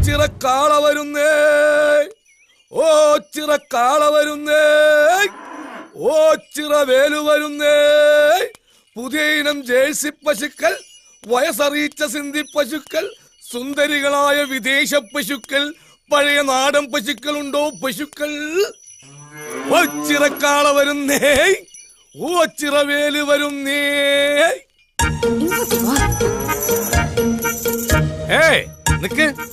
ചിറക്കാള വരുന്നേ. ഓ ചിറക്കാള വരുന്നേ. ഓ ചിറവേലു വരുന്നേ. പുതിയ ഇനം ജേഴ്സി പശുക്കൾ വയസ്സറിയിച്ച സിന്ധി പശുക്കൾ സുന്ദരികളായ വിദേശ പശുക്കൾ പഴയ നാടൻ പശുക്കൾ ഉണ്ടോ പശുക്കൾ? ഓ ചിറക്കാള വരുന്നേ. ഓ ചിറവേലു വരുന്നേ. ഏയ് നിക്ക്.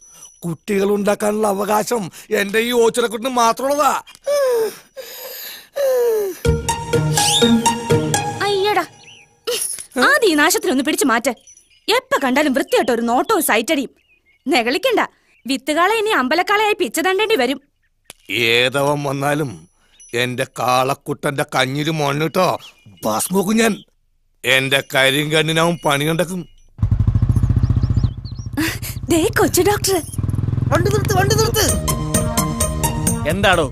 കുട്ടികൾ ഉണ്ടാക്കാനുള്ള അവകാശം എന്റെ ഈ ഓച്ചിറക്കുട്ടിന് മാത്രമുള്ളതാ. അയ്യടാ. ആദ്യം ഈ നാശത്തിനൊന്ന് പിടിച്ചു മാറ്റ്. എപ്പ കണ്ടാലും വൃത്തിയായിട്ട് ഒരു നോട്ടവും സൈറ്റടിയും. നെകളിക്കണ്ട. വിത്തുകാളെ ഇനി അമ്പലക്കാളയായി പിച്ചതണ്ടേണ്ടി വരും. ഏതവൻ വന്നാലും എന്റെ കാളക്കുട്ടന്റെ കഞ്ഞിൽ മണ്ണിട്ടോ ഭസ്മോക്കും ഞാൻ. എന്റെ കരിങ്കണ്ണിനാവും പണി കണ്ടക്കും ദേ കൊച്ചു ഡോക്ടർ വണ്ടി നിർത്ത് വണ്ടി നിർത്ത്. എന്താടോ?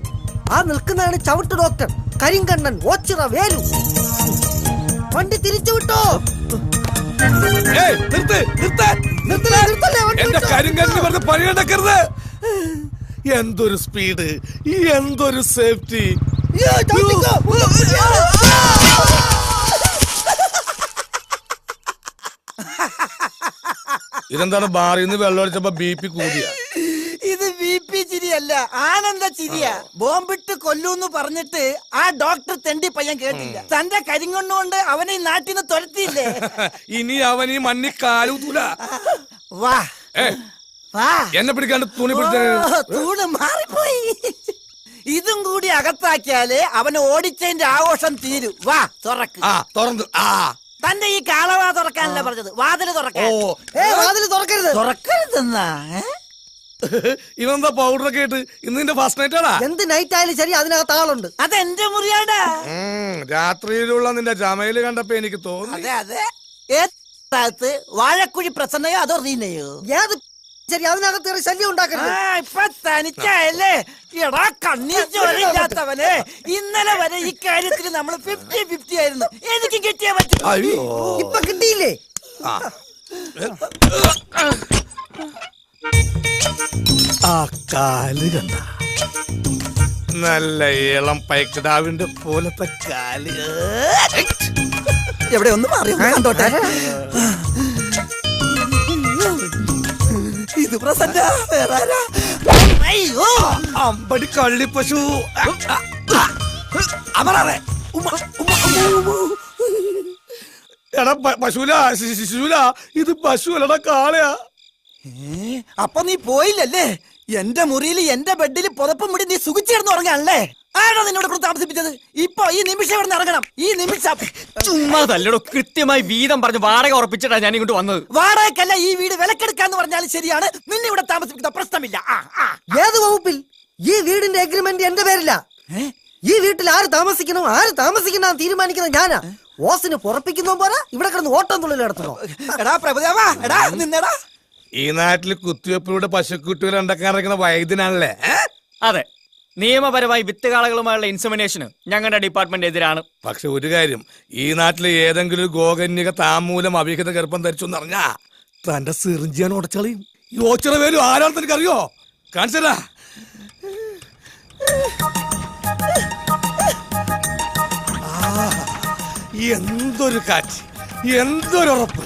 ആ നിൽക്കുന്നതാണ് ചവിട്ട് ഡോക്ടർ കരിങ്കണ്ണൻ ഓച്ചിറ വേലു. വണ്ടി തിരിച്ചു വിട്ടോ? എന്തൊരു സ്പീഡ് എന്തൊരു സേഫ്റ്റി. ഇതെന്താണ് ബാറിൽ നിന്ന് വെള്ളം അടിച്ചപ്പോ ബി പി കൂടിയ? ചിരിയല്ല ആനന്ദ ചിരിയാ. ബോംബിട്ട് കൊല്ലൂന്ന് പറഞ്ഞിട്ട് ആ ഡോക്ടർ തെണ്ടി പയ്യൻ കേട്ടില്ല. തന്റെ കരിങ്കൊണ്ടുകൊണ്ട് അവനെ ഈ നാട്ടിൽ നിന്ന് തുരത്തിയില്ലേ? ഇനി അവൻ ഈ മണ്ണി കാലൂതൂല വാ. വാ. എന്നെ പിടിക്കാണ്ട് തുണി പിടിച്ച തൂണ് മാറിപ്പോയി. ഇതും കൂടി അകത്താക്കിയാലേ അവന് ഓടിച്ചതിന്റെ ആഘോഷം തീരും. വാ തുറക്ക്. തുറന്നു. ആ. തന്റെ ഈ കാളവാ തുറക്കാനല്ല പറഞ്ഞത്? വാതിൽ തുറക്കാൻ. വാതിൽ തുറക്കരുത്. തുറക്കരുതെന്നാ? ഇവന്താ പൗഡറൊക്കെ ആയിട്ട് ഇന്ന് നിന്റെ ഫസ്റ്റ് നൈറ്റ് ആടാ? എന്ത് നൈറ്റ് ആയാലും ശരി അതിനകത്ത് ആളുണ്ട്. അതെന്റെ മുറിയാടാ? രാത്രിയിലുള്ള നിന്റെ ജമയിൽ കണ്ടപ്പോ എനിക്ക് തോന്നി. അതെ അതെ. ഏത് വാഴക്കുഴി പ്രസന്നയോ അതോ റീനയോ? ഏത് ശരി അതിനകത്ത് ഒരു ശല്യം ഉണ്ടാക്കരുത്. ഇപ്പൊ തനിച്ചല്ലേ എടാ ചോരയില്ലാത്തവനെ. ഇന്നലെ വരെ ഈ കാര്യത്തിൽ നമ്മൾ ഫിഫ്റ്റി ഫിഫ്റ്റി ആയിരുന്നു. എനിക്ക് കിട്ടിയാ പറ്റും. അയ്യോ. ഇപ്പൊ കിട്ടിയില്ലേ? ആ. ആ കാൽ കണ്ട. നല്ല ഇളം പൈക്കിടാവിന്റെ പോലത്തെ കാൽ. എവിടെ ഒന്നും അറിയാട്ടെ ഇത് പ്രസന്റ വേറെ ആരാ? അയ്യോ അമ്പടി കള്ളി പശു. അമറാറെ. എടാ പശുല ശിശുല ഇത് പശു അല്ലടാ കാളയാ. അപ്പൊ നീ പോയില്ലല്ലേ? എന്റെ മുറിയിൽ എന്റെ ബെഡിൽ പുതപ്പ് മുടി നീ സുഖിച്ചിരുന്ന് ഉറങ്ങാണല്ലേ? ആണോ നിന്നോട് കൂടെ താമസിപ്പിച്ചത്? ഇപ്പൊ ഈ നിമിഷം ഇവിടെ ഇറങ്ങണം. ഈ നിമിഷം. ചുമ്മാ തല്ലടോ കൃത്യമായി വീതം പറഞ്ഞ് വാടക ഉറപ്പിച്ചിട്ടാ ഞാൻ ഇങ്ങോട്ട് വന്നത്. വാടകക്കല്ല ഈ വീട് വിലക്കെടുക്കാന്ന് പറഞ്ഞാലും ശരിയാണ്. നിന്നെ ഇവിടെ താമസിപ്പിക്കുന്ന പ്രശ്നമില്ല. ഏത് വകുപ്പിൽ? ഈ വീടിന്റെ അഗ്രിമെന്റ് എന്റെ പേരില്ല ഈ വീട്ടിൽ ആര് താമസിക്കണം ആര് താമസിക്കണം തീരുമാനിക്കുന്നത് ഞാനാ. ഓസിന് പുറപ്പിക്കുന്നോ പോരാ ഇവിടെ കിടന്ന് ഓട്ടം തുള്ളിൽ നടത്തണോ എടാ പ്രഭുദേവാ എടാ നിന്നെടാ. ഈ നാട്ടിൽ കുത്തിവെപ്പിലൂടെ പശുക്കുട്ടികൾ ഉണ്ടാക്കാൻ ഇറങ്ങുന്ന വൈദ്യനാണല്ലേ? അതെ. നിയമപരമായി വിത്തുകാളകളുമായുള്ള ഇൻസമിനേഷന് ഞങ്ങളുടെ ഡിപ്പാർട്ട്മെന്റ് എതിരാണ്. പക്ഷെ ഒരു കാര്യം ഈ നാട്ടിലെ ഏതെങ്കിലും ഒരു ഗോകന്യക താമൂലം അഭിഹിത ഗർഭം ധരിച്ചു എന്നറിഞ്ഞാ തന്റെ സിറിഞ്ചിയാണ് ഉടച്ചളയും ഈ ഓച്ചിറ പേരും തനിക്ക് അറിയോ കാണിച്ചതാ എന്തൊരു കാറ്റ് എന്തൊരു ഉറപ്പ്.